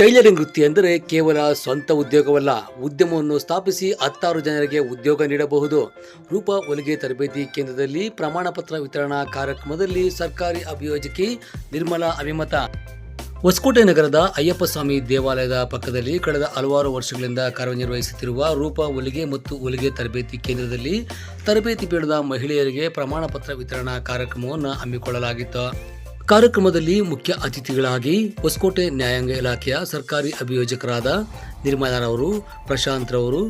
Tailoring ವೃತ್ತಿ ಅಂದರೆ ಕೇವಲ ಸ್ವಂತ ಉದ್ಯೋಗವಲ್ಲ. ಉದ್ಯಮವನ್ನು ಸ್ಥಾಪಿಸಿ ಹತ್ತಾರು ಜನರಿಗೆ ಉದ್ಯೋಗ ನೀಡಬಹುದು. ರೂಪ ಹೊಲಿಗೆ ತರಬೇತಿ ಕೇಂದ್ರದಲ್ಲಿ ಪ್ರಮಾಣ ಪತ್ರ ವಿತರಣಾ ಕಾರ್ಯಕ್ರಮದಲ್ಲಿ ಸರ್ಕಾರಿ ಅಭಿಯೋಜಕಿ ನಿರ್ಮಲಾ ಅಭಿಮತ. ಹೊಸಕೋಟೆ ನಗರದ ಅಯ್ಯಪ್ಪ ಸ್ವಾಮಿ ದೇವಾಲಯದ ಪಕ್ಕದಲ್ಲಿ ಕಳೆದ ಹಲವಾರು ವರ್ಷಗಳಿಂದ ಕಾರ್ಯನಿರ್ವಹಿಸುತ್ತಿರುವ ರೂಪ ಹೊಲಿಗೆ ಮತ್ತು ಹೊಲಿಗೆ ತರಬೇತಿ ಕೇಂದ್ರದಲ್ಲಿ ತರಬೇತಿ ಪಡೆದ ಮಹಿಳೆಯರಿಗೆ ಪ್ರಮಾಣ ಪತ್ರ ವಿತರಣಾ ಕಾರ್ಯಕ್ರಮವನ್ನು ಹಮ್ಮಿಕೊಳ್ಳಲಾಗಿತ್ತು. ಕಾರ್ಯಕ್ರಮದಲ್ಲಿ ಮುಖ್ಯ ಅತಿಥಿಗಳಾಗಿ ಹೊಸಕೋಟೆ ನ್ಯಾಯಾಂಗ ಇಲಾಖೆಯ ಸರ್ಕಾರಿ ಅಭಿಯೋಜಕರಾದ ನಿರ್ಮಲಾರವರು, ಪ್ರಶಾಂತ್ ರವರು,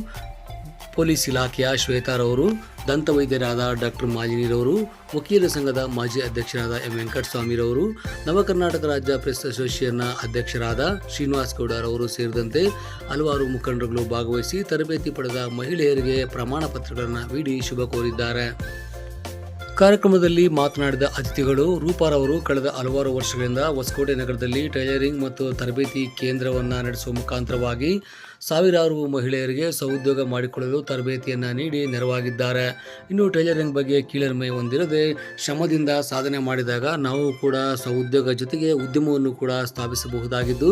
ಪೊಲೀಸ್ ಇಲಾಖೆಯ ಶ್ವೇತಾರವರು ದಂತವೈದ್ಯರಾದ ಡಾಕ್ಟರ್ ಮಾಲಿನಿರವರು ವಕೀಲ ಸಂಘದ ಮಾಜಿ ಅಧ್ಯಕ್ಷರಾದ ಎಂ ವೆಂಕಟಸ್ವಾಮಿರವರು ನವಕರ್ನಾಟಕ ರಾಜ್ಯ ಪ್ರೆಸ್ ಅಸೋಸಿಯೇಷನ್ನ ಅಧ್ಯಕ್ಷರಾದ ಶ್ರೀನಿವಾಸ್ ಗೌಡರವರು ಸೇರಿದಂತೆ ಹಲವಾರು ಮುಖಂಡರುಗಳು ಭಾಗವಹಿಸಿ ತರಬೇತಿ ಪಡೆದ ಮಹಿಳೆಯರಿಗೆ ಪ್ರಮಾಣ ಪತ್ರಗಳನ್ನು ನೀಡಿ ಶುಭ ಕೋರಿದ್ದಾರೆ. ಕಾರ್ಯಕ್ರಮದಲ್ಲಿ ಮಾತನಾಡಿದ ಅತಿಥಿಗಳು ರೂಪಾರವರು ಕಳೆದ ಹಲವಾರು ವರ್ಷಗಳಿಂದ ಹೊಸಕೋಟೆ ನಗರದಲ್ಲಿ ಟೈಲರಿಂಗ್ ಮತ್ತು ತರಬೇತಿ ಕೇಂದ್ರವನ್ನು ನಡೆಸುವ ಮುಖಾಂತರವಾಗಿ ಸಾವಿರಾರು ಮಹಿಳೆಯರಿಗೆ ಸಹೋದ್ಯೋಗ ಮಾಡಿಕೊಳ್ಳಲು ತರಬೇತಿಯನ್ನು ನೀಡಿ ನೆರವಾಗಿದ್ದಾರೆ. ಇನ್ನು ಟೈಲರಿಂಗ್ ಬಗ್ಗೆ ಕೀಳರಿಮೆ ಹೊಂದಿರದೆ ಶ್ರಮದಿಂದ ಸಾಧನೆ ಮಾಡಿದಾಗ ನಾವು ಕೂಡ ಸಹೋದ್ಯೋಗ ಜೊತೆಗೆ ಉದ್ಯಮವನ್ನು ಕೂಡ ಸ್ಥಾಪಿಸಬಹುದಾಗಿದ್ದು,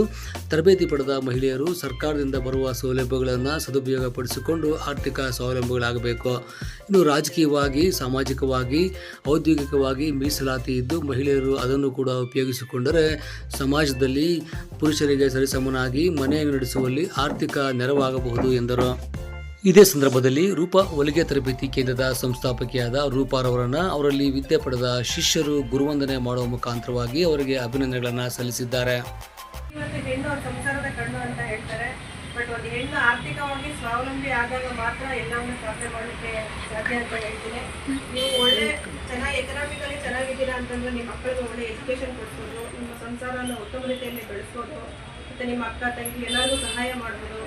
ತರಬೇತಿ ಪಡೆದ ಮಹಿಳೆಯರು ಸರ್ಕಾರದಿಂದ ಬರುವ ಸೌಲಭ್ಯಗಳನ್ನು ಸದುಪಯೋಗಪಡಿಸಿಕೊಂಡು ಆರ್ಥಿಕ ಸ್ವಾವಲಂಬಿಗಳಾಗಬೇಕು. ಇನ್ನು ರಾಜಕೀಯವಾಗಿ, ಸಾಮಾಜಿಕವಾಗಿ, ಔದ್ಯೋಗಿಕವಾಗಿ ಮೀಸಲಾತಿ ಇದ್ದು ಮಹಿಳೆಯರು ಅದನ್ನು ಕೂಡ ಉಪಯೋಗಿಸಿಕೊಂಡರೆ ಸಮಾಜದಲ್ಲಿ ಪುರುಷರಿಗೆ ಸರಿಸಮನಾಗಿ ಮನೆಯನ್ನು ನಡೆಸುವಲ್ಲಿ ಆರ್ಥಿಕ ನೆರವಾಗಬಹುದು ಎಂದರು. ಇದೇ ಸಂದರ್ಭದಲ್ಲಿ ರೂಪಾ ಹೊಲಿಗೆ ತರಬೇತಿ ಕೇಂದ್ರದ ಸಂಸ್ಥಾಪಕಿಯಾದ ರೂಪಾರವರನ್ನ ಅವರಲ್ಲಿ ವಿದ್ಯೆ ಪಡೆದ ಶಿಷ್ಯರು ಗುರುವಂದನೆ ಮಾಡುವ ಮುಖಾಂತರವಾಗಿ ಅವರಿಗೆ ಅಭಿನಂದನೆಗಳನ್ನು ಸಲ್ಲಿಸಿದ್ದಾರೆ. ಬಟ್ ಒಂದು ಹೆಣ್ಣು ಆರ್ಥಿಕವಾಗಿ ಸ್ವಾವಲಂಬಿ ಆದಾಗ ಮಾತ್ರ ಎಲ್ಲವನ್ನು ಸಾಧನೆ ಮಾಡಲಿಕ್ಕೆ ಸಾಧ್ಯ ಅಂತ ಹೇಳ್ತೀನಿ. ನೀವು ಒಳ್ಳೆ ಚೆನ್ನಾಗಿ ಎಕನಾಮಿಕಲಿ ಚೆನ್ನಾಗಿದ್ದೀರಾ ಅಂತಂದ್ರೆ ನಿಮ್ಮ ಮಕ್ಕಳಿಗೆ ಒಳ್ಳೆ ಎಜುಕೇಶನ್ ಕೊಡ್ಬೋದು ನಿಮ್ಮ ಸಂಸಾರನ ಉತ್ತಮ ರೀತಿಯಲ್ಲಿ ಬೆಳೆಸ್ಬೋದು. ಮತ್ತು ನಿಮ್ಮ ಅಕ್ಕ, ತಂಗಿ ಎಲ್ಲರಿಗೂ ಸಹಾಯ ಮಾಡ್ಬೋದು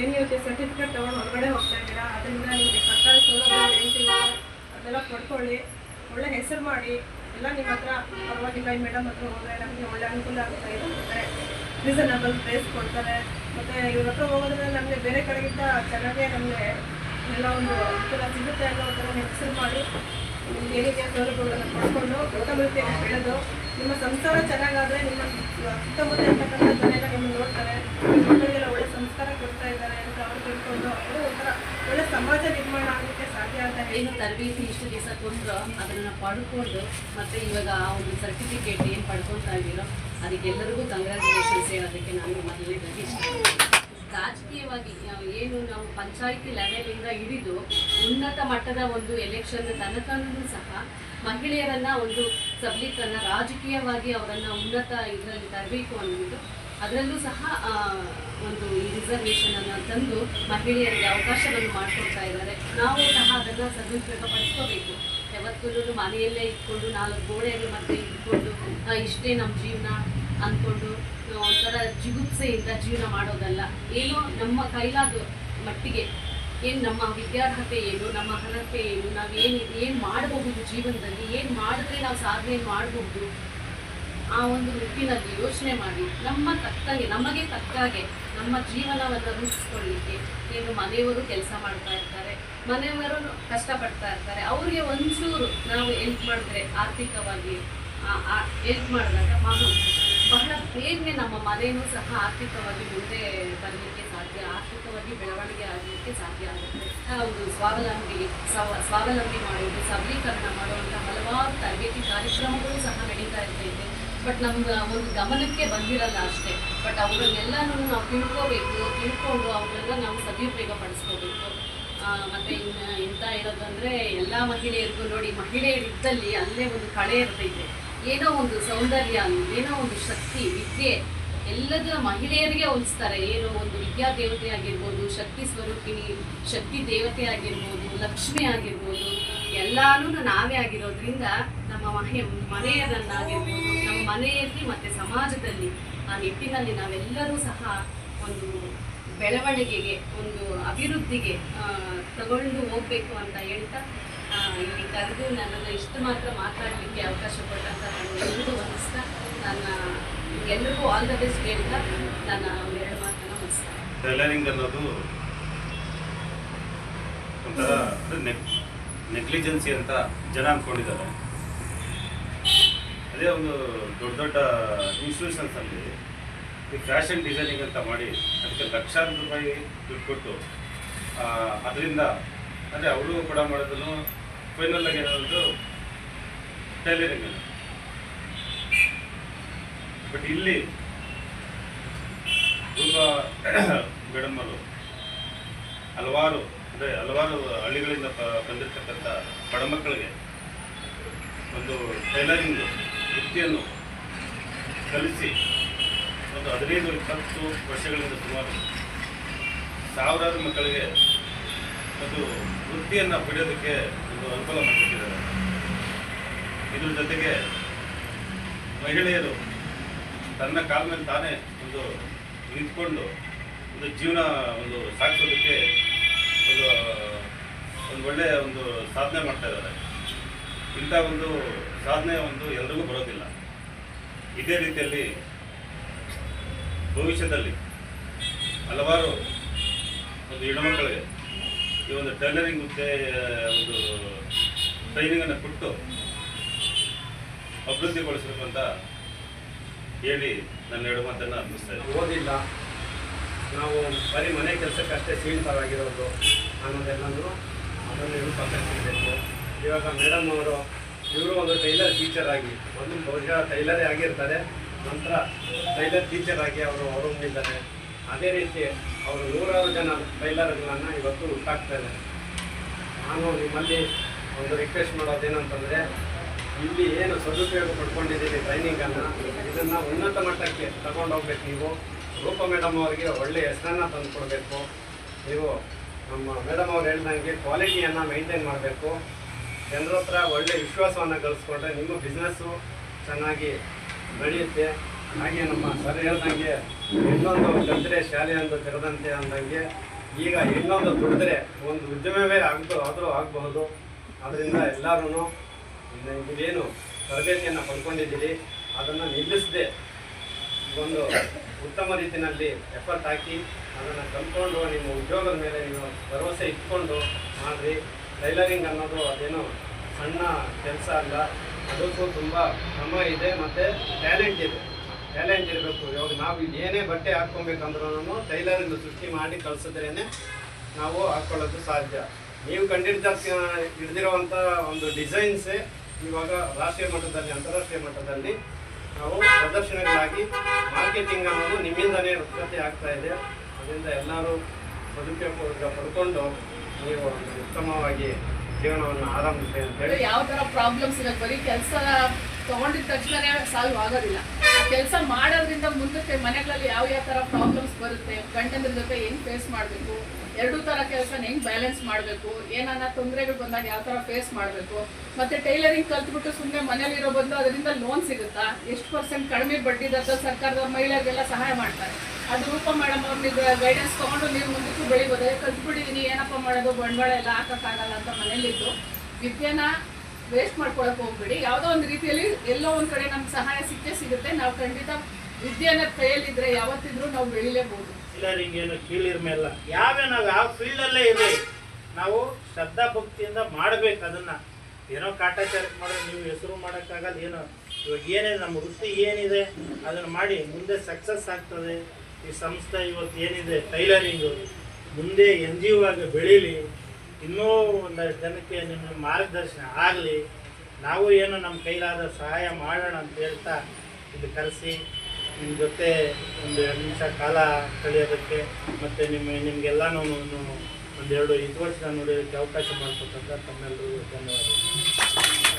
ಏನು ಇವತ್ತು ಸರ್ಟಿಫಿಕೇಟ್ ತೊಗೊಂಡು ಹೊರಗಡೆ ಹೋಗ್ತಾ ಇದ್ದೀರಾ, ಅದರಿಂದ ನಿಮಗೆ ಸರ್ಕಾರಿ ಸೌಲಭ್ಯ ಏನು ಸಿಗುತ್ತೆ ಅದೆಲ್ಲ ಪಡ್ಕೊಳ್ಳಿ. ಒಳ್ಳೆ ಹೆಸರು ಮಾಡಿ, ಎಲ್ಲ ನಿಮ್ಮ ಹತ್ರ ಪರವಾಗಿಲ್ಲ, ಈ ಮೇಡಮ್ ಹತ್ರ ಹೋದರೆ ನಮಗೆ ಒಳ್ಳೆ ಅನುಕೂಲ ಆಗುತ್ತೆ ಇರುತ್ತೆ ರೀಸನಬಲ್ ಪ್ರೈಸ್ ಕೊಡ್ತಾರೆ. ಮತ್ತು ಇವ್ರ ಹತ್ರ ಹೋಗೋದ್ರಿಂದ ನಮಗೆ ಬೇರೆ ಕಡೆಗಿಂತ ಚೆನ್ನಾಗೇ ನಮಗೆ ಎಲ್ಲ ಒಂದು ಅನುಕೂಲ ಸಿಗುತ್ತೆ ಅನ್ನೋ ಥರ ಹೆಸರು ಮಾಡಿ, ನಿಮ್ಗೆ ಏನಿದೆ ಸೌಲಭ್ಯಗಳನ್ನು ಪಡ್ಕೊಂಡು ರೀತಿಯಲ್ಲಿ ಬೆಳೆದು ನಿಮ್ಮ ಸಂಸಾರ ಚೆನ್ನಾಗಾದರೆ ನಿಮ್ಮ ಸುತ್ತಮುತ್ತ ಇರ್ತಕ್ಕಂಥ ಜನ ಎಲ್ಲ ನಿಮ್ಮನ್ನು ನೋಡ್ತಾರೆ, ಮಕ್ಕಳಿಗೆಲ್ಲ ಒಳ್ಳೆ ಸಂಸ್ಕಾರ ಕೊಡ್ತಾ ಇದ್ದಾರೆ ಅಂತ ಅವ್ರು ತಿಳ್ಕೊಂಡು ಅವರು ಒಂಥರ ಒಳ್ಳೆ ಸಮಾಜ ನಿರ್ಮಾಣ ಆಗಲಿಕ್ಕೆ ಸಾಧ್ಯ ಅಂತ ಏನು ತರಬೇತಿ ಇಷ್ಟು ದಿವಸ ಕೊಂಡ್ರು ಅದನ್ನು ಪಡ್ಕೊಂಡು ಮತ್ತೆ ಇವಾಗ ಆ ಒಂದು ಸರ್ಟಿಫಿಕೇಟ್ ಏನು ಪಡ್ಕೊತಾ ಇದ್ದೀರೋ, ಅದಕ್ಕೆಲ್ಲರಿಗೂ ಕಂಗ್ರ್ಯಾಚುಲೇಷನ್ಸ್ ಹೇಳೋದಕ್ಕೆ ನಾನು ಮೊದಲನೇದಾಗಿ ಇಷ್ಟ ರಾಜಕೀಯವಾಗಿ ಏನು ನಾವು ಪಂಚಾಯಿತಿ ಲೆವೆಲಿಂದ ಹಿಡಿದು ಉನ್ನತ ಮಟ್ಟದ ಒಂದು ಎಲೆಕ್ಷನ್ ತನಕನೂ ಸಹ ಮಹಿಳೆಯರನ್ನ ಒಂದು ಸಬಲೀಕರಣ, ರಾಜಕೀಯವಾಗಿ ಅವರನ್ನ ಉನ್ನತ ಇದರಲ್ಲಿ ತರಬೇಕು ಅನ್ನೋದು. ಅದರಲ್ಲೂ ಸಹ ಒಂದು ಈ ರಿಸರ್ವೇಷನ್ ಅನ್ನು ತಂದು ಮಹಿಳೆಯರಿಗೆ ಅವಕಾಶವನ್ನು ಮಾಡಿಕೊಡ್ತಾ ಇದ್ದಾರೆ. ನಾವು ಸಹ ಅದನ್ನು ಸದುಪಯೋಗ ಪಡಿಸ್ಕೋಬೇಕು ಯಾವತ್ತೂ ಮನೆಯಲ್ಲೇ ಇಟ್ಕೊಂಡು ನಾಲ್ಕು ಗೋಡೆಯಲ್ಲಿ ಮತ್ತೆ ಇಟ್ಕೊಂಡು ಇಷ್ಟೇ ನಮ್ಮ ಜೀವನ. ಅಂದ್ಕೊಂಡು ಒಂಥರ ಜಿಗುಪ್ಸೆಯಿಂದ ಜೀವನ ಮಾಡೋದಲ್ಲ. ಏನೋ ನಮ್ಮ ಕೈಲಾದ ಮಟ್ಟಿಗೆ ಏನು ನಮ್ಮ ವಿದ್ಯಾರ್ಹತೆ ಏನು, ನಮ್ಮ ಅರ್ಹತೆ ಏನು, ನಾವು ಏನು ಏನು ಮಾಡಬಹುದು ಜೀವನದಲ್ಲಿ, ಏನು ಮಾಡಿದ್ರೆ ನಾವು ಸಾಧನೆ ಮಾಡಬಹುದು ಆ ಒಂದು ನಿಟ್ಟಿನಲ್ಲಿ ಯೋಚನೆ ಮಾಡಿ, ನಮ್ಮ ತಕ್ಕಂಗೆ, ನಮಗೆ ತಕ್ಕಾಗೆ ನಮ್ಮ ಜೀವನವನ್ನು ರೂಪಿಸ್ಕೊಳ್ಳಿಕ್ಕೆ ಏನು ಮನೆಯವರು ಕೆಲಸ ಮಾಡ್ತಾ ಇರ್ತಾರೆ, ಮನೆಯವರು ಕಷ್ಟಪಡ್ತಾ ಇರ್ತಾರೆ, ಅವ್ರಿಗೆ ಒಂಚೂರು ನಾವು ಹೆಲ್ಪ್ ಮಾಡಿದ್ರೆ ಆರ್ಥಿಕವಾಗಿ ಹೆಲ್ಪ್ ಮಾಡಿದಾಗ ಮಗು ಬಹಳ ಬೇಗನೆ ನಮ್ಮ ಮನೆಯೂ ಸಹ ಆರ್ಥಿಕವಾಗಿ ಮುಂದೆ ಬರಲಿಕ್ಕೆ ಸಾಧ್ಯ. ಆರ್ಥಿಕವಾಗಿ ಬೆಳವಣಿಗೆ ಆಗಲಿಕ್ಕೆ ಸಾಧ್ಯ ಆಗುತ್ತೆ. ಹೌದು ಸ್ವಾವಲಂಬಿ, ಸ್ವ, ಸ್ವಾವಲಂಬಿ ಮಾಡುವುದು, ಸಬಲೀಕರಣ ಮಾಡುವಂಥ ಹಲವಾರು ತರಬೇತಿ ಕಾರ್ಯಕ್ರಮಗಳು ಸಹ ನಡೀತಾ ಇರ್ತೈತೆ. ಬಟ್ ನಮ್ಗೆ ಒಂದು ಗಮನಕ್ಕೆ ಬಂದಿರಲ್ಲ ಅಷ್ಟೇ. ಬಟ್ ಅವರನ್ನೆಲ್ಲನೂ ನಾವು ತಿಳ್ಕೋಬೇಕು, ತಿಳ್ಕೊಂಡು ಅವನ್ನೆಲ್ಲ ನಾವು ಸದುಪಯೋಗ ಪಡಿಸ್ಕೋಬೇಕು. ಮತ್ತೆ ಇನ್ನು ಎಂತ ಹೇಳೋದಂದ್ರೆ, ಎಲ್ಲ ಮಹಿಳೆಯರಿಗೂ ನೋಡಿ, ಮಹಿಳೆಯರಿದ್ದಲ್ಲಿ ಅಲ್ಲೇ ಒಂದು ಕಳೆ ಇರ್ತೈತೆ. ಏನೋ ಒಂದು ಸೌಂದರ್ಯ, ಏನೋ ಒಂದು ಶಕ್ತಿ, ವಿದ್ಯೆ ಎಲ್ಲದರ ಮಹಿಳೆಯರಿಗೆ ಹೋಲಿಸ್ತಾರೆ. ಏನೋ ಒಂದು ವಿದ್ಯಾ ದೇವತೆ ಆಗಿರ್ಬೋದು, ಶಕ್ತಿ ಸ್ವರೂಪಿಣಿ, ಶಕ್ತಿ ದೇವತೆ ಆಗಿರ್ಬೋದು, ಲಕ್ಷ್ಮಿ ಆಗಿರ್ಬೋದು, ಎಲ್ಲಾನು ನಾವೇ ಆಗಿರೋದ್ರಿಂದ ನಮ್ಮ ಮನೆ ಮನೆಯರನ್ನಾಗಿರ್ಬೋದು ನಮ್ಮ ಮನೆಯಲ್ಲಿ ಮತ್ತು ಸಮಾಜದಲ್ಲಿ ಆ ನಿಟ್ಟಿನಲ್ಲಿ ನಾವೆಲ್ಲರೂ ಸಹ ಒಂದು ಬೆಳವಣಿಗೆಗೆ, ಒಂದು ಅಭಿವೃದ್ಧಿಗೆ ತಗೊಂಡು ಹೋಗ್ಬೇಕು ಅಂತ ಹೇಳ್ತಾ ಇಲ್ಲಿ ಕರೆದು ನನ್ನನ್ನು ಇಷ್ಟು ಮಾತ್ರ ಮಾತಾಡಲಿಕ್ಕೆ ಅವಕಾಶ ಕೊಟ್ಟಂತ ನಾನು ಎಲ್ರಿಗೂ ವಂದಿಸ್ತಾ ನನ್ನ ಎಲ್ಲರಿಗೂ ಆಲ್ ದ ಬೆಸ್ಟ್ ಹೇಳ್ತಾ ನನ್ನ ಎರಡು ಮಾತನ್ನು ಮುಗಿಸ್ತಾ ಟೈಲರಿಂಗ್ ಅನ್ನೋದು ಒಂಥರ ನೆಗ್ಲಿಜೆನ್ಸಿ ಅಂತ ಜನ ಅಂದ್ಕೊಂಡಿದ್ದಾರೆ ಅದೇ ಒಂದು ದೊಡ್ಡ ದೊಡ್ಡ ಇನ್ಸ್ಟಿಟ್ಯೂಷನ್ಸ್ ಅಲ್ಲಿ ಈ ಫ್ಯಾಷನ್ ಡಿಸೈನಿಂಗ್ ಅಂತ ಮಾಡಿ ಅದಕ್ಕೆ ಲಕ್ಷಾಂತರ ರೂಪಾಯಿ ದುಡ್ಡು ಕೊಟ್ಟು ಅದರಿಂದ ಅಂದರೆ ಅವರು ಕೂಡ ಮಾಡೋದನ್ನು ಫೈನಲ್ ಆಗಿ ಏನಾದ್ರು ಟೈಲರಿಂಗ್ ಬಟ್ ಇಲ್ಲಿ ತುಂಬ ಮೇಡಮ್ ಹಲವಾರು, ಅಂದರೆ ಹಲವಾರು ಹಳ್ಳಿಗಳಿಂದ ಬಂದಿರತಕ್ಕಂಥ ಬಡ ಮಕ್ಕಳಿಗೆ ಒಂದು ಟೈಲರಿಂಗ್ ವೃತ್ತಿಯನ್ನು ಕಲಿಸಿ ಒಂದು ಹದಿನೈದು ಇಪ್ಪತ್ತು ವರ್ಷಗಳಿಂದ ಸುಮಾರು ಸಾವಿರಾರು ಮಕ್ಕಳಿಗೆ ಒಂದು ವೃತ್ತಿಯನ್ನು ಪಡೆಯೋದಕ್ಕೆ ಒಂದು ಅನುಕೂಲ ಮಾಡಿಕೊಟ್ಟಿದ್ದಾರೆ. ಇದ್ರ ಜೊತೆಗೆ ಮಹಿಳೆಯರು ತನ್ನ ಕಾಲ ಮೇಲೆ ತಾನೇ ಒಂದು ನಿಂತ್ಕೊಂಡು ಒಂದು ಜೀವನ ಒಂದು ಸಾಗಿಸೋದಕ್ಕೆ ಒಂದು ಒಂದು ಒಳ್ಳೆಯ ಒಂದು ಸಾಧನೆ ಮಾಡ್ತಾ ಇದ್ದಾರೆ. ಇಂಥ ಒಂದು ಸಾಧನೆ ಒಂದು ಎಲ್ರಿಗೂ ಬರೋದಿಲ್ಲ. ಇದೇ ರೀತಿಯಲ್ಲಿ ಭವಿಷ್ಯದಲ್ಲಿ ಹಲವಾರು ಒಂದು ಹೆಣ್ಣುಮಕ್ಕಳಿಗೆ ಈ ಒಂದು ಟೈಲರಿಂಗ್ ಹುದ್ದೆ ಒಂದು ಟ್ರೈನಿಂಗನ್ನು ಕೊಟ್ಟು ಅಭಿವೃದ್ಧಿಗೊಳಿಸಬೇಕು ಅಂತ ಹೇಳಿ ನನ್ನ ಎರಡು ಮಾತನ್ನು ಅರ್ಪಿಸ್ತಾ ಇದ್ದೀನಿ. ಓದಿಲ್ಲ. ನಾವು ಬರೀ ಮನೆ ಕೆಲಸಕ್ಕೆ ಕೆಲಸಕ್ಕಷ್ಟೇ ಸೀಮಿತವಾಗಿರೋದು ಅನ್ನೋದೆಲ್ಲನೂ ಅದನ್ನು ನಿರೂಪಿಸಬೇಕು ಇವಾಗ ಮೇಡಮ್ ಅವರು, ಇವರು ಒಂದು ಟೈಲರ್ ಟೀಚರ್ ಆಗಿ, ಒಂದು ಬಹುಶಃ ಟೈಲರೇ ಆಗಿರ್ತಾರೆ. ನಂತರ ಟೈಲರ್ ಟೀಚರ್ ಆಗಿ ಅವರು ಹೊರಹೊಮ್ಮಿದ್ದಾರೆ. ಅದೇ ರೀತಿ ಅವರು ನೂರಾರು ಜನ ಟೈಲರ್ಗಳನ್ನು ಇವತ್ತು ಉಂಟಾಗ್ತಾ ಇದ್ದಾರೆ. ನಾನು ನಿಮ್ಮಲ್ಲಿ ಒಂದು ರಿಕ್ವೆಸ್ಟ್ ಮಾಡೋದೇನಂತಂದರೆ ಇಲ್ಲಿ ಏನು ಸದುಪಯೋಗ ಪಡ್ಕೊಂಡಿದ್ದೀರಿ ಟ್ರೈನಿಂಗನ್ನು ಇದನ್ನು ಉನ್ನತ ಮಟ್ಟಕ್ಕೆ ತಗೊಂಡೋಗ್ಬೇಕು ನೀವು. ರೂಪ ಮೇಡಮ್ ಅವರಿಗೆ ಒಳ್ಳೆಯ ಹೆಸರನ್ನು ತಂದು ಕೊಡಬೇಕು. ನೀವು ನಮ್ಮ ಮೇಡಮ್ ಅವ್ರು ಹೇಳ್ದಂಗೆ ಕ್ವಾಲಿಟಿಯನ್ನು ಮೇಂಟೈನ್ ಮಾಡಬೇಕು. ಜನರ ಹತ್ರ ಒಳ್ಳೆಯ ವಿಶ್ವಾಸವನ್ನು ಗಳಿಸ್ಕೊಂಡ್ರೆ ನಿಮ್ಮ ಬಿಸ್ನೆಸ್ಸು ಚೆನ್ನಾಗಿ ನಡೆಯುತ್ತೆ. ಹಾಗೆ ನಮ್ಮ ಸರ್ ಹೇಳ್ದಂಗೆ ಇನ್ನೊಂದು ಕಲ್ತರೆ ಅಂತ ತೆರೆದಂತೆ ಅಂದಂಗೆ, ಈಗ ಇನ್ನೊಂದು ದುಡಿದ್ರೆ ಒಂದು ಉದ್ಯಮವೇ ಆಗದು ಆದರೂ ಆಗಬಹುದು. ಅದರಿಂದ ಎಲ್ಲರೂ ಇದೇನು ತರಬೇತಿಯನ್ನು ಪಡ್ಕೊಂಡಿದ್ದೀರಿ, ಅದನ್ನು ನಿಲ್ಲಿಸದೆ ಒಂದು ಉತ್ತಮ ರೀತಿಯಲ್ಲಿ ಎಫರ್ಟ್ ಹಾಕಿ, ಅದನ್ನು ಕಲ್ತ್ಕೊಂಡು ನಿಮ್ಮ ಉದ್ಯೋಗದ ಮೇಲೆ ನೀವು ಭರವಸೆ ಇಟ್ಕೊಂಡು ಮಾಡಿರಿ. ಟೈಲರಿಂಗ್ ಅನ್ನೋದು ಅದೇನು ಸಣ್ಣ ಕೆಲಸ ಅಲ್ಲ, ಅದಕ್ಕೂ ತುಂಬ ಶ್ರಮ ಇದೆ ಮತ್ತು ಟ್ಯಾಲೆಂಟ್ ಇದೆ. ಟ್ಯಾಲೆಂಟ್ ಇರಬೇಕು. ಇವಾಗ ನಾವು ಏನೇ ಬಟ್ಟೆ ಹಾಕ್ಕೊಬೇಕಂದ್ರೂ ಟೈಲರಿಂಗ್ ಸೃಷ್ಟಿ ಮಾಡಿ ಕಳಿಸಿದ್ರೇ ನಾವು ಹಾಕ್ಕೊಳ್ಳೋದು ಸಾಧ್ಯ. ನೀವು ಕಂಡಿಡ್ದ ಹಿಡ್ದಿರುವಂಥ ಒಂದು ಡಿಸೈನ್ಸೇ ಇವಾಗ ರಾಷ್ಟ್ರೀಯ ಮಟ್ಟದಲ್ಲಿ, ಅಂತಾರಾಷ್ಟ್ರೀಯ ಮಟ್ಟದಲ್ಲಿ ನಾವು ಪ್ರದರ್ಶನಗಳಾಗಿ ಮಾರ್ಕೆಟಿಂಗ್ ಅನ್ನೋದು ನಿಮ್ಮಿಂದನೇ ಉತ್ಪತ್ತಿ ಆಗ್ತಾ ಇದೆ. ಅದರಿಂದ ಎಲ್ಲರೂ ಸದುಪಯೋಗ ಪಡ್ಕೊಂಡು ನೀವು ಉತ್ತಮವಾಗಿ ಜೀವನವನ್ನು ಆರಂಭಿಸಿ ಅಂತೇಳಿ ಯಾವ ತರ ಪ್ರಾಬ್ಲಮ್ಸ್ ಇರೋದು ಬರೀ ಕೆಲಸ ತಗೊಂಡಿದ ತಕ್ಷಣ ಸಾಲ್ವ್ ಆಗೋದಿಲ್ಲ. ಕೆಲಸ ಮಾಡೋದ್ರಿಂದ ಮುಂದಕ್ಕೆ ಮನೆಗಳಲ್ಲಿ ಯಾವ ಯಾವ ತರ ಪ್ರಾಬ್ಲಮ್ಸ್ ಬರುತ್ತೆ ಗಂಡಂದ್ರ ಜೊತೆ ಹೆಂಗ್ ಫೇಸ್ ಮಾಡಬೇಕು, ಎರಡೂ ತರ ಕೆಲಸ ಹೆಂಗ್ ಬ್ಯಾಲೆನ್ಸ್ ಮಾಡಬೇಕು ಏನನ್ನ ತೊಂದರೆಗಳು ಬಂದಾಗ ಯಾವ ತರ ಫೇಸ್ ಮಾಡಬೇಕು, ಮತ್ತೆ ಟೈಲರಿಂಗ್ ಕಲ್ತ್ಬಿಟ್ಟು ಸುಮ್ಮನೆ ಮನೇಲಿರೋ ಬದಲು ಅದರಿಂದ ಲೋನ್ ಸಿಗುತ್ತಾ? ಎಷ್ಟು ಪರ್ಸೆಂಟ್ ಕಡಿಮೆ ಬಡ್ಡಿ ದರದ ಸರ್ಕಾರದ ಮಹಿಳೆಯರಿಗೆಲ್ಲ ಸಹಾಯ ಮಾಡ್ತಾರೆ? ಅದು ರೂಪ ಮೇಡಮ್ ಅವ್ರ ಗೈಡೆನ್ಸ್ ತೊಗೊಂಡು ನೀವು ಮುಂದಕ್ಕೂ ಬೆಳಿಬೋದು. ಕಲ್ತ್ಬಿಟ್ಟಿದೀನಿ, ಏನಪ್ಪ ಮಾಡೋದು, ಬಂಡವಾಳ ಎಲ್ಲ ಹಾಕಕ್ಕಾಗಲ್ಲ ಅಂತ ಮನೇಲಿದ್ದು ವಿದ್ಯೆನ ವೇಸ್ಟ್ ಮಾಡ್ಕೊಳಕ್ ಹೋಗ್ಬೇಡಿ. ಯಾವುದೋ ಒಂದು ರೀತಿಯಲ್ಲಿ ಎಲ್ಲೋ ಒಂದ್ ಕಡೆ ನಮ್ಗೆ ಸಹಾಯ ಸಿಕ್ಕೇ ಸಿಗುತ್ತೆ. ನಾವು ಖಂಡಿತ ವಿದ್ಯೆನ ಕೈಯಲ್ಲಿದ್ರೆ ಯಾವತ್ತಿದ್ರೂ ನಾವು ಬೆಳಿಲೇಬಹುದು ಟೈಲರಿಂಗ್ ಏನು ಕೀಳಿರ್ಮೇಲ್ಲ ಯಾವೇ ನಾವು ಯಾವ ಫೀಲ್ಡಲ್ಲೇ ಇರಲಿ, ನಾವು ಶ್ರದ್ಧಾ ಭಕ್ತಿಯಿಂದ ಮಾಡ್ಬೇಕು ಅದನ್ನ. ಏನೋ ಕಾಟಾಚಾರಕ್ಕೆ ಮಾಡಿದ್ರೆ ನೀವು ಹೆಸರು ಮಾಡೋಕ್ಕಾಗಲ್ಲ, ಏನೋ. ಇವಾಗ ಏನಿದೆ, ನಮ್ಮ ವೃತ್ತಿ ಏನಿದೆ, ಅದನ್ನು ಮಾಡಿ ಮುಂದೆ ಸಕ್ಸಸ್ ಆಗ್ತದೆ. ಈ ಸಂಸ್ಥೆ ಇವತ್ತು ಏನಿದೆ ಟೈಲರಿಂಗು ಮುಂದೆ ಎನ್ ಜಿ ಒ ಆಗಿ ಬೆಳೀಲಿ. ಇನ್ನೂ ಒಂದಷ್ಟು ಜನಕ್ಕೆ ನಿಮ್ಮ ಮಾರ್ಗದರ್ಶನ ಆಗಲಿ, ನಾವು ಏನು ನಮ್ಮ ಕೈಲಾದ ಸಹಾಯ ಮಾಡೋಣ ಅಂತ ಹೇಳ್ತಾ ಇದು ಕರೆಸಿ, ನಿಮ್ಮ ಜೊತೆ ಒಂದು ಎರಡು ನಿಮಿಷ ಕಾಲ ಕಳೆಯೋದಕ್ಕೆ ಮತ್ತು ನಿಮ್ಮ ನಿಮಗೆಲ್ಲನೂ ಒಂದೆರಡು ವರ್ಷ ನೋಡೋದಕ್ಕೆ ಅವಕಾಶ ಮಾಡಿಕೊಟ್ಟಂತ ತಮ್ಮೆಲ್ಲರಿಗೂ ಧನ್ಯವಾದ